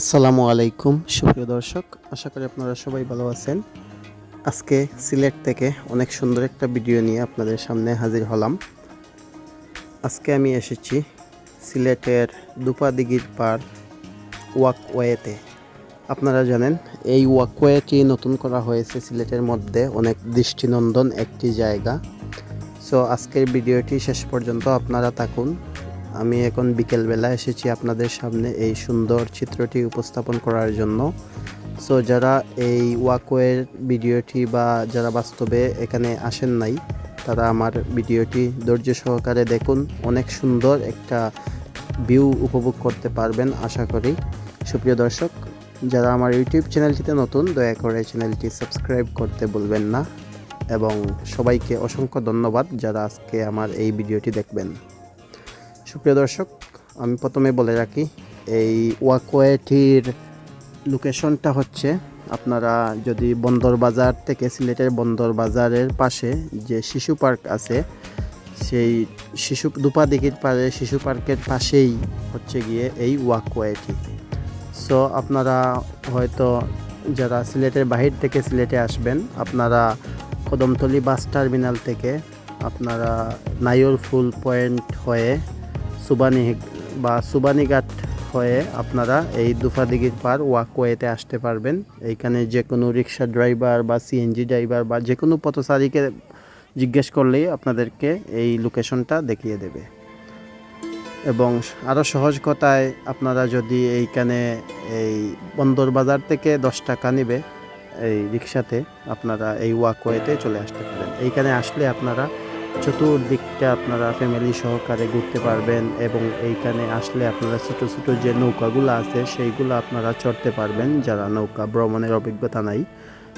আসসালামু আলাইকুম, সুপ্রিয় দর্শক, আশা করি আপনারা সবাই ভালো আছেন। আজকে সিলেট থেকে অনেক সুন্দর একটা ভিডিও নিয়ে আপনাদের সামনে হাজির হলাম। আজকে আমি এসেছি সিলেটের দুপাদিগির পার ওয়াকওয়েতে। আপনারা জানেন, এই ওয়াকওয়েটি নতুন করা হয়েছে সিলেটের মধ্যে, অনেক দৃষ্টিনন্দন একটি জায়গা। সো আজকের ভিডিওটি শেষ পর্যন্ত আপনারা থাকুন। আমি এখন বিকেলবেলা এসেছি আপনাদের সামনে এই সুন্দর চিত্রটি উপস্থাপন করার জন্য। সো যারা এই ওয়াকওয়ের ভিডিওটি বা যারা বাস্তবে এখানে আসেন নাই, তারা আমার ভিডিওটি ধৈর্য সহকারে দেখুন। অনেক সুন্দর একটা ভিউ উপভোগ করতে পারবেন, আশা করি। সুপ্রিয় দর্শক, যারা আমার ইউটিউব চ্যানেলটিতে নতুন, দয়া করে চ্যানেলটি সাবস্ক্রাইব করতে বলবেন না। এবং সবাইকে অসংখ্য ধন্যবাদ যারা আজকে আমার এই ভিডিওটি দেখবেন। সুপ্রিয় দর্শক, আমি প্রথমে বলে রাখি, এই ওয়াকওয়েটির লোকেশনটা হচ্ছে আপনারা যদি বন্দর বাজার থেকে সিলেটের বন্দর বাজারের পাশে যে শিশু পার্ক আছে, সেই শিশু, দুপা দুপাদিঘির পারে শিশু পার্কের পাশেই হচ্ছে গিয়ে এই ওয়াকওয়েটি। সো আপনারা হয়তো যারা সিলেটের বাহির থেকে সিলেটে আসবেন, আপনারা কদমতলি বাস টার্মিনাল থেকে আপনারা নাইর ফুল পয়েন্ট হয়ে সুবানি বা সুবানিঘাট হয়ে আপনারা এই দুফাদিগির পার ওয়াকওয়েতে আসতে পারবেন। এইখানে যে কোনো রিক্সা ড্রাইভার বা সিএনজি ড্রাইভার বা যে কোনো পথচারীকে জিজ্ঞেস করলেই আপনাদেরকে এই লোকেশনটা দেখিয়ে দেবে। এবং আরও সহজ কথায় আপনারা যদি এইখানে এই বন্দর বাজার থেকে দশ টাকা নেবে এই রিক্সাতে, আপনারা এই ওয়াকওয়েতে চলে আসতে পারেন। এইখানে আসলে আপনারা চতুর্দিকটা আপনারা ফ্যামিলি সহকারে ঘুরতে পারবেন এবং এইখানে আসলে আপনারা ছোটো ছোটো যে নৌকাগুলো আছে, সেইগুলো আপনারা চড়তে পারবেন যারা নৌকা ভ্রমণের অভিজ্ঞতা নাই।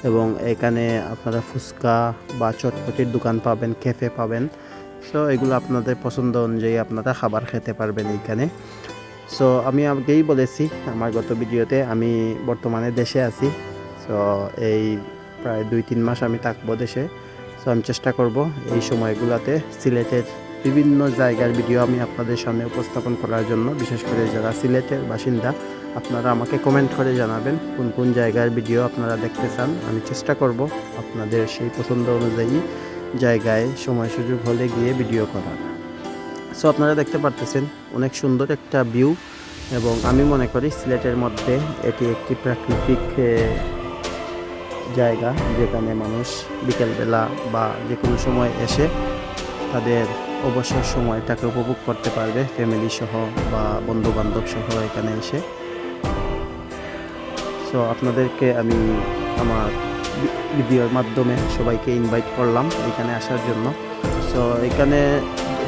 এবং এখানে আপনারা ফুচকা বা চটপটির দোকান পাবেন ক্যাফে পাবেন। সো এগুলো আপনাদের পছন্দ অনুযায়ী আপনারা খাবার খেতে পারবেন এইখানে। সো আমি আগেই বলেছি আমার গত ভিডিওতে, আমি বর্তমানে দেশে আছি। সো এই প্রায় দুই, তিন মাস আমি থাকব দেশে। সো আমি চেষ্টা করব এই সময়গুলোতে সিলেটের বিভিন্ন জায়গার ভিডিও আমি আপনাদের সামনে উপস্থাপন করার জন্য। বিশেষ করে যারা সিলেটের বাসিন্দা, আপনারা আমাকে কমেন্ট করে জানাবেন কোন কোন জায়গার ভিডিও আপনারা দেখতে চান। আমি চেষ্টা করব আপনাদের সেই পছন্দ অনুযায়ী জায়গায় সময় সুযোগ হলে গিয়ে ভিডিও করার। সো আপনারা দেখতে পারতেছেন অনেক সুন্দর একটা ভিউ এবং আমি মনে করি সিলেটের মধ্যে এটি একটি প্রাকৃতিক জায়গা যেখানে মানুষ বিকেলবেলা বা যে কোনো সময় এসে তাদের অবসর সময়টাকে উপভোগ করতে পারবে ফ্যামিলি সহ বা বন্ধু বান্ধব সহ এখানে এসে। সো আপনাদেরকে আমি আমার ভিডিওর মাধ্যমে সবাইকে ইনভাইট করলাম এখানে আসার জন্য। সো এখানে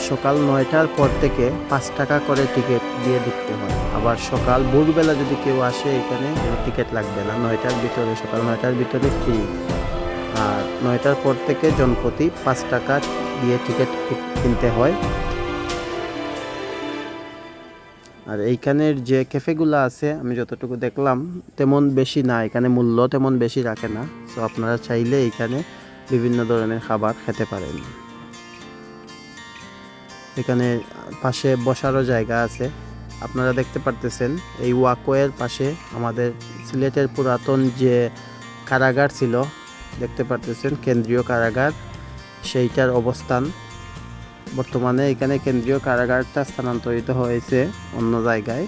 সকাল নয়টার পর থেকে পাঁচ টাকা করে টিকিট দিয়ে ঢুকতে হয়। আবার সকাল ভোরবেলা যদি কেউ আসে এখানে টিকিট লাগবে না। নয়টার ভিতরে, সকাল নয়টার ভিতরে ফ্রি আর নয়টার পর থেকে জনপ্রতি পাঁচ টাকা দিয়ে টিকিট কিনতে হয়। আর এইখানের যে ক্যাফেগুলো আছে, আমি যতটুকু দেখলাম, তেমন বেশি না। এখানে মূল্য তেমন বেশি রাখে না। সো আপনারা চাইলে এইখানে বিভিন্ন ধরনের খাবার খেতে পারেন। এখানে পাশে বসারও জায়গা আছে। আপনারা দেখতে পারতেছেন, এই ওয়াকওয়ের পাশে আমাদের সিলেটের পুরাতন যে কারাগার ছিল, দেখতে পারতেছেন, কেন্দ্রীয় কারাগার, সেইটার অবস্থান। বর্তমানে এখানে কেন্দ্রীয় কারাগারটা স্থানান্তরিত হয়েছে অন্য জায়গায়।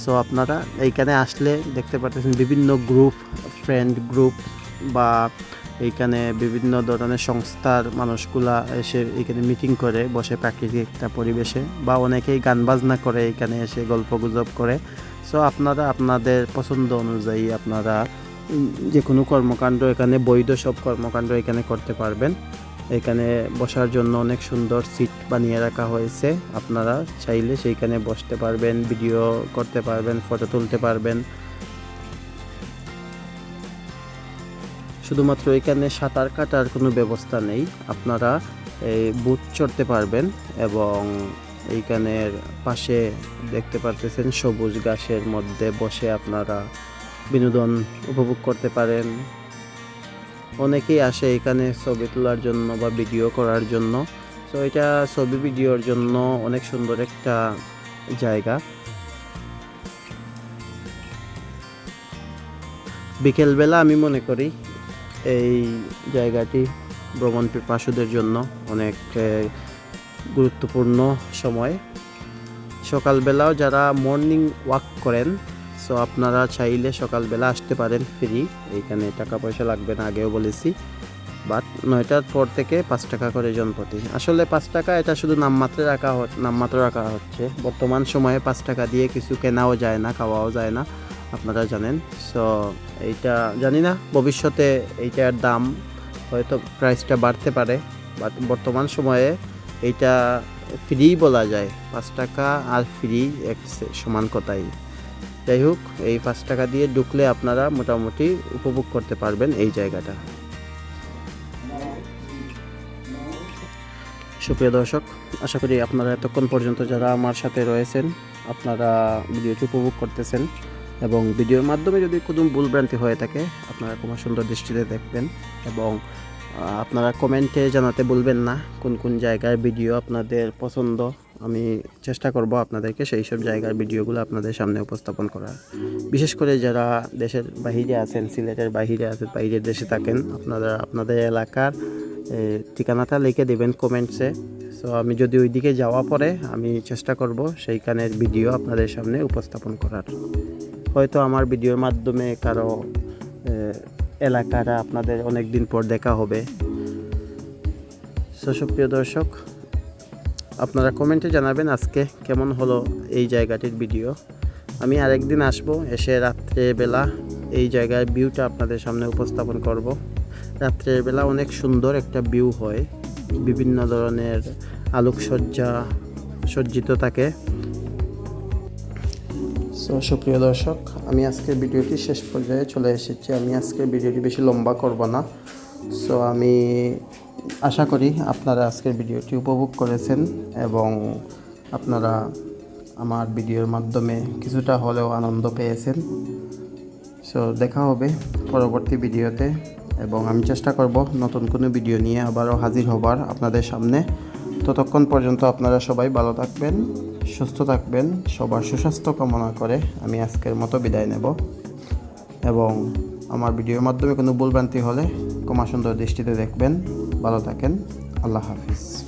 সো আপনারা এইখানে আসলে দেখতে পারতেছেন বিভিন্ন গ্রুপ, ফ্রেন্ড গ্রুপ বা এইখানে বিভিন্ন ধরনের সংস্থার মানুষগুলা এসে এখানে মিটিং করে, বসে প্রাকৃতিক একটা পরিবেশে বা অনেকেই গান বাজনা করে এখানে এসে গল্প গুজব করে। সো আপনারা আপনাদের পছন্দ অনুযায়ী আপনারা যে কোনো কর্মকাণ্ড এখানে, বৈধ সব কর্মকাণ্ড এখানে করতে পারবেন। এখানে বসার জন্য অনেক সুন্দর সিট বানিয়ে রাখা হয়েছে। আপনারা চাইলে সেইখানে বসতে পারবেন ভিডিও করতে পারবেন ফটো তুলতে পারবেন। শুধুমাত্র এখানে সাঁতার কাটার কোনো ব্যবস্থা নেই। আপনারা এই বুট চড়তে পারবেন এবং এইখানের পাশে দেখতে পারতেছেন সবুজ ঘাসের মধ্যে বসে আপনারা বিনোদন উপভোগ করতে পারেন। অনেকেই আসে এখানে ছবি তোলার জন্য বা ভিডিও করার জন্য। তো এটা ছবি ভিডিওর জন্য অনেক সুন্দর একটা জায়গা। বিকেলবেলা আমি মনে করি এই জায়গাটি ভ্রমণ পিপাসুদের জন্য অনেক গুরুত্বপূর্ণ সময়। সকালবেলাও যারা মর্নিং ওয়াক করেন সো আপনারা চাইলে সকালবেলা আসতে পারেন ফ্রি এইখানে টাকা পয়সা লাগবে না, আগেও বলেছি। বাট নয়টার পর থেকে পাঁচ টাকা করে জনপ্রতি আসলে পাঁচ টাকা এটা শুধু নামমাত্রে রাখা নামমাত্র রাখা হচ্ছে। বর্তমান সময়ে পাঁচ টাকা দিয়ে কিছু কেনাও যায় না, খাওয়াও যায় না। আপনারা জানেন। সো এইটা জানি না, ভবিষ্যতে এইটার দাম হয়তো প্রাইসটা বাড়তে পারে বাট বর্তমান সময়ে এইটা ফ্রি বলা যায়। পাঁচ টাকা আর ফ্রি এক সমান কথাই। যাই হোক, এই পাঁচ টাকা দিয়ে ঢুকলে আপনারা মোটামুটি উপভোগ করতে পারবেন এই জায়গাটা। সুপ্রিয় দর্শক, আশা করি আপনারা এতক্ষণ পর্যন্ত যারা আমার সাথে রয়েছেন, আপনারা ভিডিওটি উপভোগ করতেছেন। এবং ভিডিওর মাধ্যমে যদি কোনো ভুলভ্রান্তি হয়ে থাকে, আপনারা কোনো সুন্দর দৃষ্টিতে দেখবেন এবং আপনারা কমেন্টে জানাতে বলবেন না কোন কোন জায়গার ভিডিও আপনাদের পছন্দ। আমি চেষ্টা করব আপনাদেরকে সেই সব জায়গার ভিডিওগুলো আপনাদের সামনে উপস্থাপন করার। বিশেষ করে যারা দেশের বাহিরে আছেন, সিলেটের বাহিরে আছেন, বাইরের দেশে থাকেন, আপনারা আপনাদের এলাকার ঠিকানাটা লিখে দেবেন কমেন্টসে সো আমি যদি ওইদিকে যাওয়া পরে, আমি চেষ্টা করব সেইখানের ভিডিও আপনাদের সামনে উপস্থাপন করার। হয়তো আমার ভিডিওর মাধ্যমে কারও এলাকাটা আপনাদের অনেক দিন পর দেখা হবে। সো সুপ্রিয় দর্শক, আপনারা কমেন্টে জানাবেন আজকে কেমন হলো এই জায়গাটির ভিডিও। আমি আরেকদিন আসব, এসে রাত্রেবেলা এই জায়গার ভিউটা আপনাদের সামনে উপস্থাপন করব। রাত্রের বেলা অনেক সুন্দর একটা ভিউ হয়, বিভিন্ন ধরনের আলোকসজ্জা সজ্জিত থাকে। সো সুপ্রিয় দর্শক, আমি আজকের ভিডিওটি শেষ পর্যায়ে চলে এসেছি। আমি আজকের ভিডিওটি বেশি লম্বা করব না। সো আমি আশা করি আপনারা আজকের ভিডিওটি উপভোগ করেছেন এবং আপনারা আমার ভিডিওর মাধ্যমে কিছুটা হলেও আনন্দ পেয়েছেন। সো দেখা হবে পরবর্তী ভিডিওতে এবং আমি চেষ্টা করব নতুন কোনো ভিডিও নিয়ে আবারও হাজির হবার আপনাদের সামনে। ততক্ষণ পর্যন্ত আপনারা সবাই ভালো থাকবেন। সুস্থ থাকবেন, সবার সুস্বাস্থ্য কামনা করে আমি আজকের মতো বিদায় নেব। এবং আমার ভিডিওর মাধ্যমে কোনো ভুলভ্রান্তি হলে ক্ষমা সুন্দর দৃষ্টিতে দেখবেন। ভালো থাকেন, আল্লাহ হাফিজ।